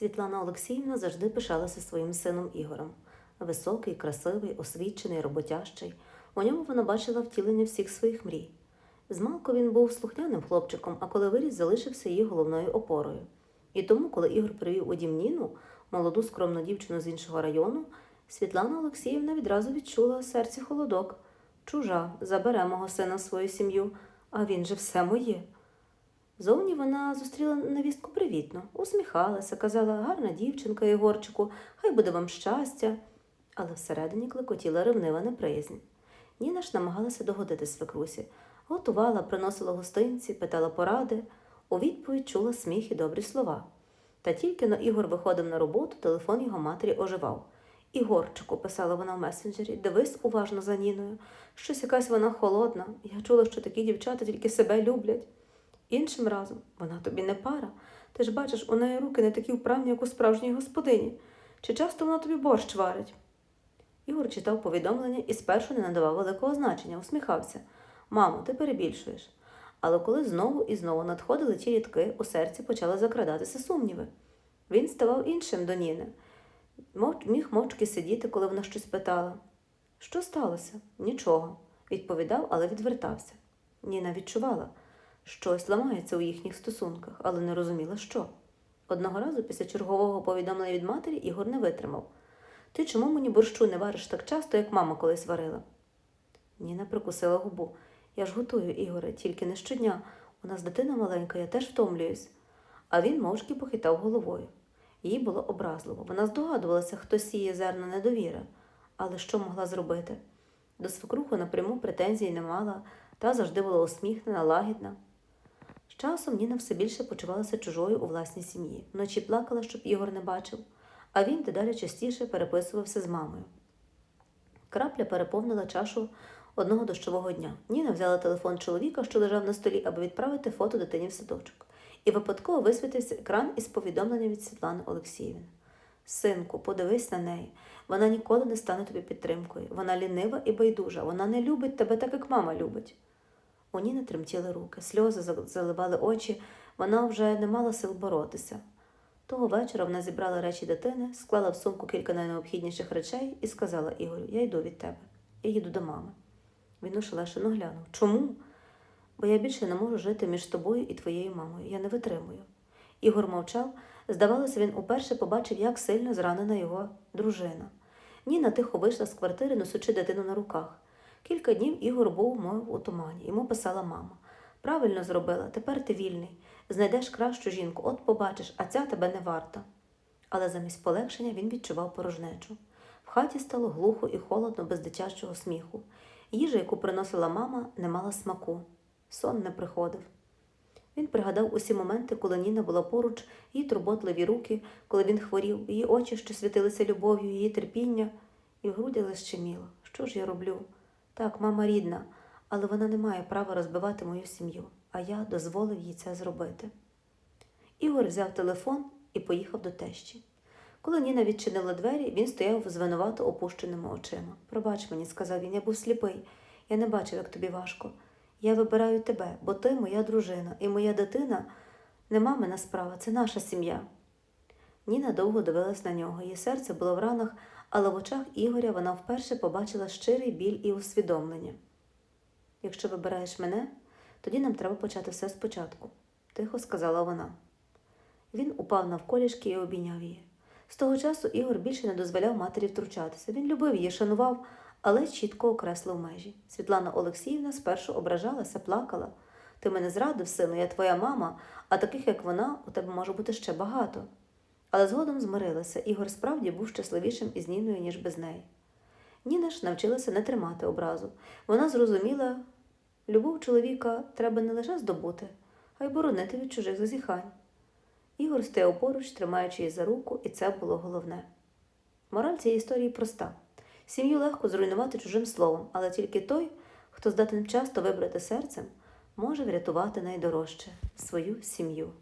Світлана Олексіївна завжди пишалася своїм сином Ігорем. Високий, красивий, освічений, роботящий. У ньому вона бачила втілення всіх своїх мрій. Змалку він був слухняним хлопчиком, а коли виріс, залишився її головною опорою. І тому, коли Ігор привів у дім Ніну, молоду скромну дівчину з іншого району, Світлана Олексіївна відразу відчула у серці холодок. Чужа, забере мого сина в свою сім'ю, а він же все моє. Зовні вона зустріла невістку привітно, усміхалася, казала гарна дівчинка Єгорчику, хай буде вам щастя. Але всередині клекотіла ревнива неприязнь. Ніна ж намагалася догодити свекрусі, готувала, приносила гостинці, питала поради. У відповідь чула сміх і добрі слова. Та тільки но Ігор виходив на роботу, телефон його матері оживав. Ігорчику, писала вона в месенджері, дивись уважно за Ніною. Щось якась вона холодна. Я чула, що такі дівчата тільки себе люблять. Іншим разом вона тобі не пара. Ти ж бачиш, у неї руки не такі вправні, як у справжньої господині. Чи часто вона тобі борщ варить? Ігор читав повідомлення і спершу не надавав великого значення, усміхався. Мамо, ти перебільшуєш. Але коли знову і знову надходили ті рідки, у серці почали закрадатися сумніви. Він ставав іншим до Ніни. Міг мовчки сидіти, коли вона щось питала. Що сталося? Нічого, відповідав, але відвертався. Ніна відчувала, щось ламається у їхніх стосунках, але не розуміла, що. Одного разу після чергового повідомлення від матері Ігор не витримав. Ти чому мені борщу не вариш так часто, як мама колись варила? Ніна прикусила губу. Я ж готую, Ігоре, тільки не щодня. У нас дитина маленька, я теж втомлююсь. А він мовчки похитав головою. Їй було образливо. Вона здогадувалася, хто сіє зерна недовіри. Але що могла зробити? До свекруху напряму претензій не мала, та завжди була усміхнена, лагідна. Часом Ніна все більше почувалася чужою у власній сім'ї. Вночі плакала, щоб Ігор не бачив, а він дедалі частіше переписувався з мамою. Крапля переповнила чашу одного дощового дня. Ніна взяла телефон чоловіка, що лежав на столі, аби відправити фото дитині в садочок. І випадково висвітився екран із повідомленням від Світлани Олексіївни. Синку, подивись на неї. Вона ніколи не стане тобі підтримкою. Вона лінива і байдужа. Вона не любить тебе так, як мама любить. У Ніни тремтіли руки, сльози заливали очі, вона вже не мала сил боротися. Того вечора вона зібрала речі дитини, склала в сумку кілька найнеобхідніших речей і сказала Ігорю, я йду від тебе. Я їду до мами. Він ошелешено глянув. Чому? Бо я більше не можу жити між тобою і твоєю мамою. Я не витримую. Ігор мовчав. Здавалося, він уперше побачив, як сильно зранена його дружина. Ніна тихо вийшла з квартири, несучи дитину на руках. Кілька днів Ігор був мов у тумані. Йому писала мама. Правильно зробила, тепер ти вільний. Знайдеш кращу жінку, от побачиш, а ця тебе не варта. Але замість полегшення він відчував порожнечу. В хаті стало глухо і холодно без дитячого сміху. Їжа, яку приносила мама, не мала смаку. Сон не приходив. Він пригадав усі моменти, коли Ніна була поруч, її турботливі руки, коли він хворів, її очі, що світилися любов'ю, її терпіння, і в груді лищеміло. Що ж я роблю? Так, мама рідна, але вона не має права розбивати мою сім'ю, а я дозволив їй це зробити. Ігор взяв телефон і поїхав до тещі. Коли Ніна відчинила двері, він стояв з винувато опущеними очима. Пробач мені, сказав він, я був сліпий. Я не бачив, як тобі важко. Я вибираю тебе, бо ти моя дружина, і моя дитина не мамина справа, це наша сім'я. Ніна довго дивилась на нього, її серце було в ранах, але в очах Ігоря вона вперше побачила щирий біль і усвідомлення. Якщо вибираєш мене, тоді нам треба почати все спочатку, тихо сказала вона. Він упав навколішки і обійняв її. З того часу Ігор більше не дозволяв матері втручатися. Він любив її, шанував, але чітко окреслив межі. Світлана Олексіївна спершу ображалася, плакала. Ти мене зрадив, сину, я твоя мама, а таких, як вона, у тебе може бути ще багато. Але згодом змирилася, Ігор справді був щасливішим із Ніною, ніж без неї. Ніна ж навчилася не тримати образу. Вона зрозуміла, любов чоловіка треба не лише здобути, а й боронити від чужих зазіхань. Ігор стояв поруч, тримаючи її за руку, і це було головне. Мораль цієї історії проста: сім'ю легко зруйнувати чужим словом, але тільки той, хто здатен часто вибрати серцем, може врятувати найдорожче свою сім'ю.